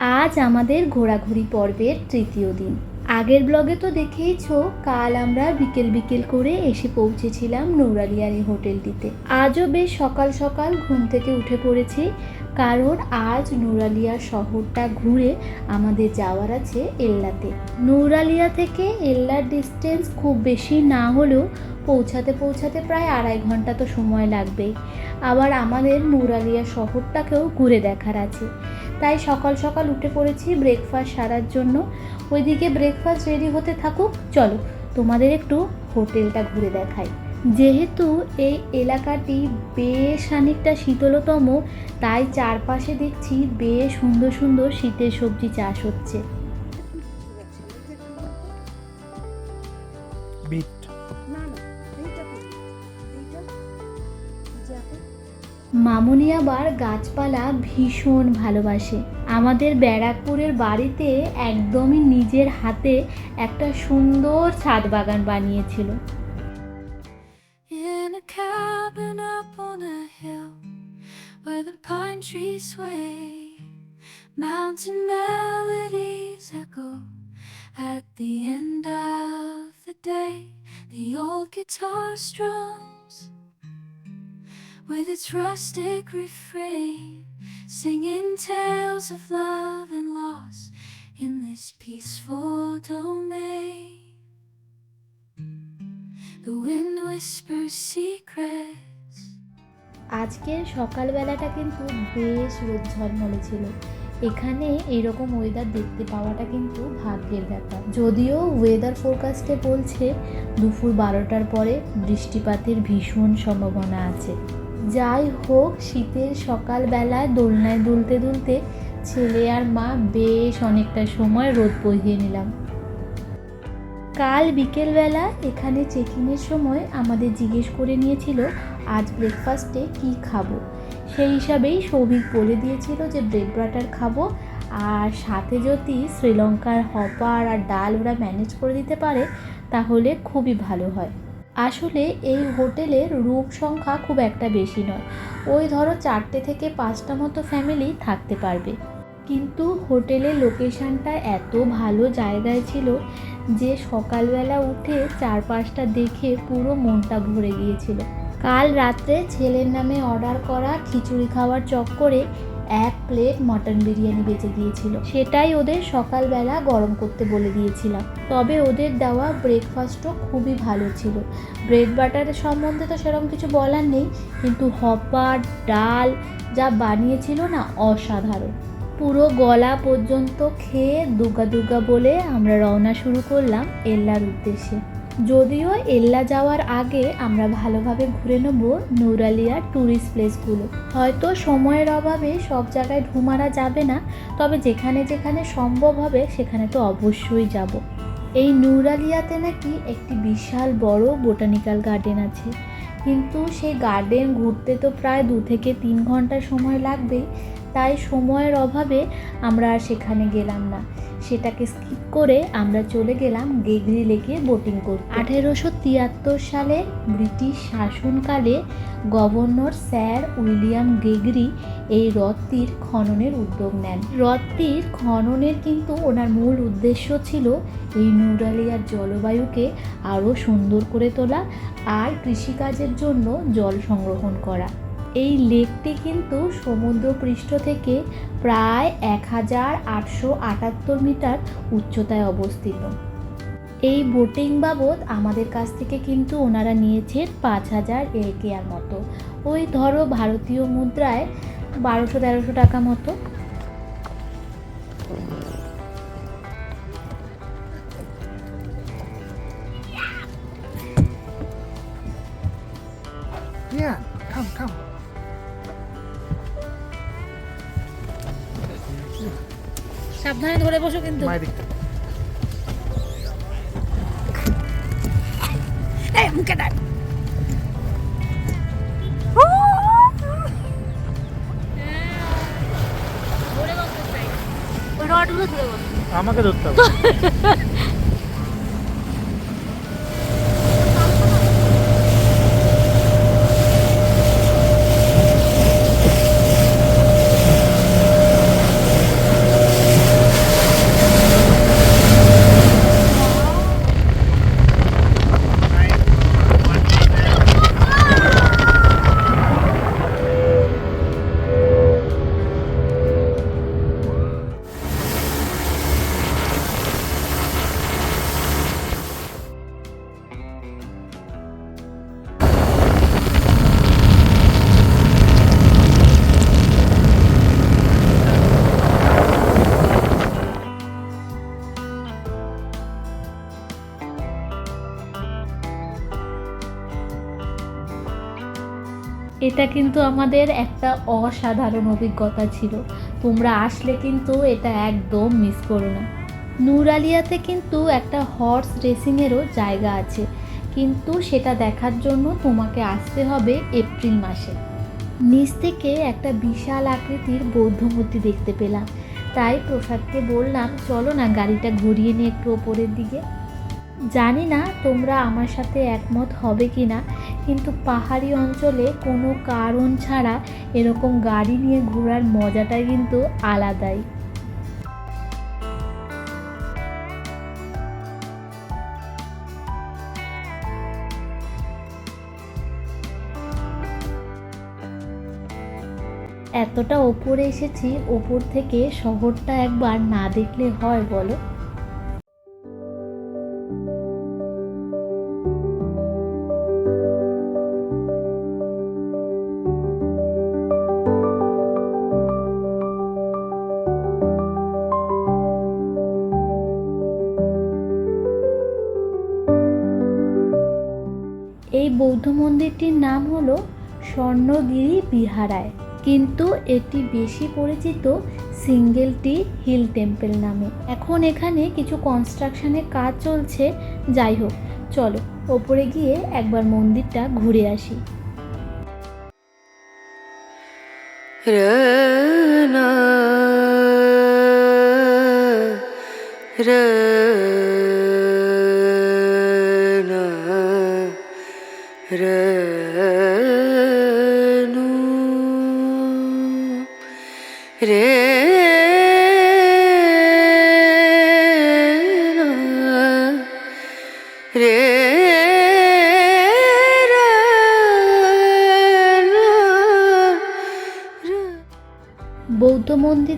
আজ আমাদের ঘোরাঘুরি পর্বের তৃতীয় দিন। আগের ব্লগে তো দেখেইছ, কাল আমরা বিকেল বিকেল করে এসে পৌঁছেছিলাম নৌরালিয়ার হোটেলটিতে। আজও বেশ সকাল সকাল ঘুম থেকে উঠে পড়েছি, কারণ আজ নুরালিয়া শহরটা ঘুরে আমাদের যাওয়ার আছে এল্লাতে। নুরালিয়া থেকে এল্লার ডিস্টেন্স খুব বেশি না হলেও পৌঁছাতে পৌঁছাতে প্রায় আড়াই ঘণ্টা তো সময় লাগবেই। আবার আমাদের নুরালিয়া শহরটাকেও ঘুরে দেখার আছে। তাই সকাল সকাল উঠে পড়েছি ব্রেকফাস্ট সারার জন্য। ওইদিকে ব্রেকফাস্ট রেডি হতে থাকুক, চলো তোমাদের একটু হোটেলটা ঘুরে দেখাই। যেহেতু এই এলাকাটি বেশ খানিকটা শীতলতম, তাই চারপাশে দেখছি বেশ সুন্দর সুন্দর শীতের সবজি চাষ হচ্ছে। মামুনি আবার গাছপালা ভীষণ ভালোবাসে। আমাদের ব্যারাকপুরের বাড়িতে একদমই নিজের হাতে একটা সুন্দর ছাদ বাগান বানিয়েছিল। The old guitar strung with its rustic refrain, singing tales of love and loss in this peaceful domain. The wind whispers secrets. আজকের সকালবেলাটা কিন্তু বেশ রোদ ঝলমলে ছিল এখানে এরকম ওয়েদার দেখতে পাওয়াটা কিন্তু ভাগ্যের ব্যাপার যদিও ওয়েদার ফোরকাস্টে বলছে দুপুর বারোটার পরে বৃষ্টিপাতের ভীষণ সম্ভাবনা আছে যাই হোক, শীতের সকালবেলায় দোলনায় দুলতে দুলতে ছেলে আর মা বেশ অনেকটা সময় রোদ বহিয়ে নিলাম। কাল বিকেলবেলা এখানে চেকিংয়ের সময় আমাদের জিজ্ঞেস করে নিয়েছিল, আজ ব্রেকফাস্টে কি খাব? সেই হিসাবেই সৌভিক বলে দিয়েছিল যে ব্রেড বাটার খাব আর সাথে যদি শ্রীলঙ্কার হপার আর ডাল ওরা ম্যানেজ করে দিতে পারে, তাহলে খুবই ভালো হয়। আসলে এই হোটেলের রুম সংখ্যা খুব একটা বেশি নয়। ওই ধরো চারটে থেকে পাঁচটা মতো ফ্যামিলি থাকতে পারবে। কিন্তু হোটেলের লোকেশানটা এত ভালো জায়গায় ছিল যে সকালবেলা উঠে চারপাশটা দেখে পুরো মনটা ভরে গিয়েছিল। কাল রাত্রে ছেলের নামে অর্ডার করা খিচুড়ি খাওয়ার চক্করে এক প্লেট মটন বিরিয়ানি বেঁচে গিয়েছিল সেটাই ওদের সকালবেলা গরম করতে বলে দিয়েছিলাম। তবে ওদের দেওয়া ব্রেকফাস্টও খুবই ভালো ছিল। ব্রেড বাটারের সম্বন্ধে তো সেরকম কিছু বলার নেই, কিন্তু হপার, ডাল যা বানিয়েছিল না, অসাধারণ। পুরো গলা পর্যন্ত খেয়ে দুর্গা দুর্গা বলে আমরা রওনা শুরু করলাম এল্লার উদ্দেশ্যে। যদিও এল্লা যাওয়ার আগে আমরা ভালোভাবে ঘুরে নেব নৌরালিয়ার ট্যুরিস্ট প্লেসগুলো হয়তো সময়ের অভাবে সব জায়গায় ঢুমারা যাবে না, তবে যেখানে যেখানে সম্ভব হবে সেখানে তো অবশ্যই যাব। এই নৌরালিয়াতে নাকি একটি বিশাল বড় বোটানিক্যাল গার্ডেন আছে। কিন্তু সেই গার্ডেন ঘুরতে তো প্রায় দু থেকে তিন ঘণ্টা সময় লাগবেই, তাই সময়ের অভাবে আমরা আর সেখানে গেলাম না। সেটাকে স্কিপ করে আমরা চলে গেলাম গেগরি লেকে বোটিং করতে। আঠেরোশো তিয়াত্তর সালে ব্রিটিশ শাসনকালে গভর্নর স্যার উইলিয়াম গেগরি এই হ্রদটির খননের উদ্যোগ নেন। হ্রদটির খননের কিন্তু ওনার মূল উদ্দেশ্য ছিল এই নুরালিয়ার জলবায়ুকে আরও সুন্দর করে তোলা আর কৃষিকাজের জন্য জল সংগ্রহণ করা। এই লেকটি কিন্তু সমুদ্রপৃষ্ঠ থেকে প্রায় এক হাজার আটশো আটাত্তর মিটার উচ্চতায় অবস্থিত। এই বোটিং বাবদ আমাদের কাছ থেকে কিন্তু ওনারা নিয়েছেন পাঁচ হাজার একেয়ার মতো। ওই ধরো ভারতীয় মুদ্রায় বারোশো তেরোশো টাকা মতো। Yeah, come, come. সাবধানে ধরে বসো কিন্তু। মায়ের দিকটা। এই মুখে ডাক রডগুলো আমাকে ধরতে হবে। এটা কিন্তু আমাদের একটা অসাধারণ অভিজ্ঞতা ছিল। তোমরা আসলে কিন্তু এটা একদম মিস করো না। নুরালিয়াতে কিন্তু একটা হর্স রেসিংয়েরও জায়গা আছে। কিন্তু সেটা দেখার জন্য তোমাকে আসতে হবে এপ্রিল মাসে। নিচ থেকে একটা বিশাল আকৃতির বৌদ্ধ মূর্তি দেখতে পেলাম। তাই প্রসাদকে বললাম, চলো না, গাড়িটা ঘুরিয়ে নিয়ে একটু ওপরের দিকে। জানি না তোমরা আমার সাথে একমত হবে কি না কিন্তু পাহাড়ি অঞ্চলে কোনো কারণ ছাড়া এরকম গাড়ি নিয়ে ঘোরার মজাটাই কিন্তু আলাদাই। এতটা ওপরে এসেছি, ওপর থেকে শহরটা একবার না দেখলে হয় বলো? এই বৌদ্ধ মন্দিরটির নাম হল স্বর্ণগিরি বিহারায়। কিন্তু এটি বেশি পরিচিত সিঙ্গেলটি হিল টেম্পল নামে। এখন এখানে কিছু কনস্ট্রাকশনের কাজ চলছে। যাই হোক চলো ওপরে গিয়ে একবার মন্দিরটা ঘুরে আসি। Rana,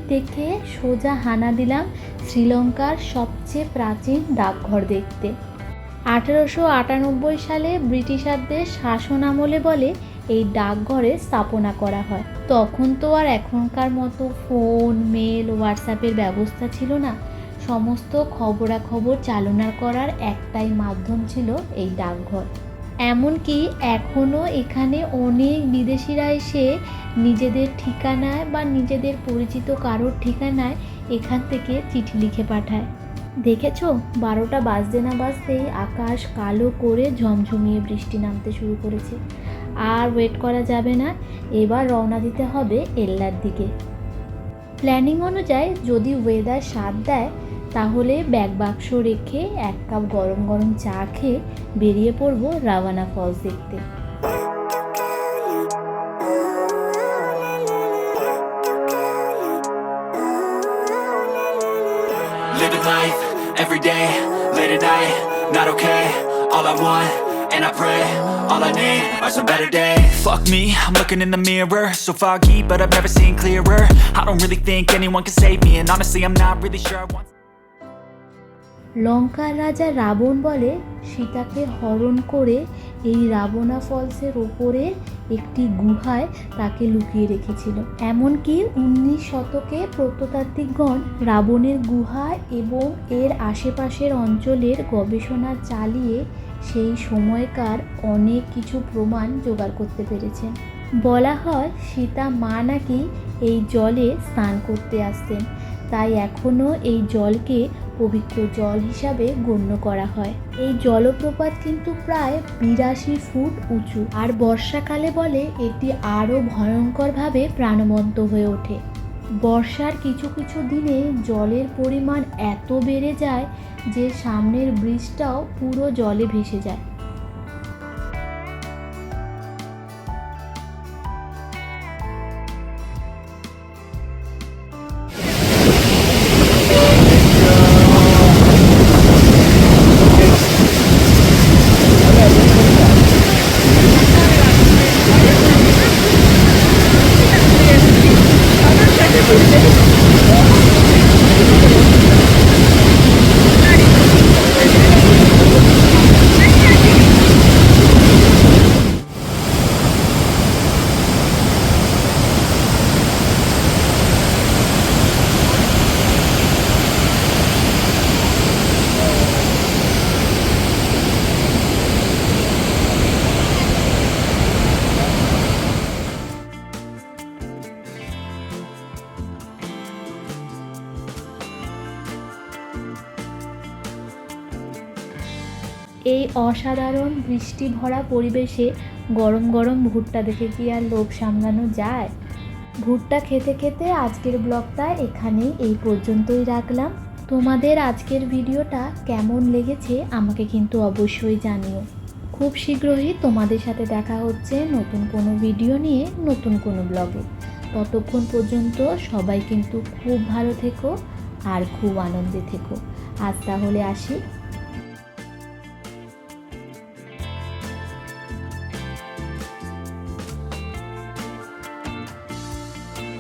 দেখে সোজা হানা দিলাম শ্রীলঙ্কার সবচেয়ে প্রাচীন ডাকঘর দেখতে। আঠেরোশো আটানব্বই সালে ব্রিটিশারদের শাসন আমলে বলে এই ডাকঘরে স্থাপনা করা হয়। তখন তো আর এখনকার মতো ফোন, মেল, হোয়াটসঅ্যাপের ব্যবস্থা ছিল না। সমস্ত খবরাখবর চালনা করার একটাই মাধ্যম ছিল এই ডাকঘর। এমনকি এখনও এখানে অনেক বিদেশিরা এসে নিজেদের ঠিকানায় বা নিজেদের পরিচিত কারোর ঠিকানায় এখান থেকে চিঠি লিখে পাঠায়। দেখেছ? বারোটা বাজতে না বাজতেই আকাশ কালো করে ঝমঝমিয়ে বৃষ্টি নামতে শুরু করেছে। আর ওয়েট করা যাবে না, এবার রওনা দিতে হবে এল্লার দিকে। প্ল্যানিং অনুযায়ী যদি ওয়েদার সাথ দেয় তাহলে ব্যাগ বাক্স রেখে এক কাপ গরম গরম চা খেয়ে বেরিয়ে পড়ব রাওয়ানা ফলস দেখতে Living life every day, late at night, not okay. All I want, and I pray, all I need are some better days. Fuck me, I'm looking in the mirror, so foggy, but I've never seen clearer. I don't really think anyone can save me, and honestly, I'm not really sure I want. লঙ্কার রাজা রাবণ বলে সীতাকে হরণ করে এই রাবণা ফলসের ওপরে একটি গুহায় তাকে লুকিয়ে রেখেছিল। এমনকি উনিশ শতকে প্রত্নতাত্ত্বিকগণ রাবণের গুহা এবং এর আশেপাশের অঞ্চলের গবেষণা চালিয়ে সেই সময়কার অনেক কিছু প্রমাণ জোগাড় করতে পেরেছেন। বলা হয় সীতা মা নাকি এই জলে স্নান করতে আসতেন। তাই এখনও এই জলকে পবিত্র জল হিসাবে গণ্য করা হয়। এই জলপ্রপাত কিন্তু প্রায় বিরাশি ফুট উঁচু আর বর্ষাকালে বলে এটি আরও ভয়ঙ্করভাবে প্রাণবন্ত হয়ে ওঠে। বর্ষার কিছু কিছু দিনে জলের পরিমাণ এত বেড়ে যায় যে সামনের ব্রিজটাও পুরো জলে ভেসে যায়। এই অসাধারণ বৃষ্টি ভরা পরিবেশে গরম গরম ভুট্টা দেখে কি আর লোভ সামলানো যায়? ভুট্টা খেতে খেতে আজকের ব্লগটা এখানেই এই পর্যন্তই রাখলাম। তোমাদের আজকের ভিডিওটা কেমন লেগেছে আমাকে কিন্তু অবশ্যই জানিও। খুব শীঘ্রই তোমাদের সাথে দেখা হচ্ছে নতুন কোনো ভিডিও নিয়ে নতুন কোনো ব্লগে। ততক্ষণ পর্যন্ত সবাই কিন্তু খুব ভালো থেকো আর খুব আনন্দে থেকো। আজ তাহলে আসি।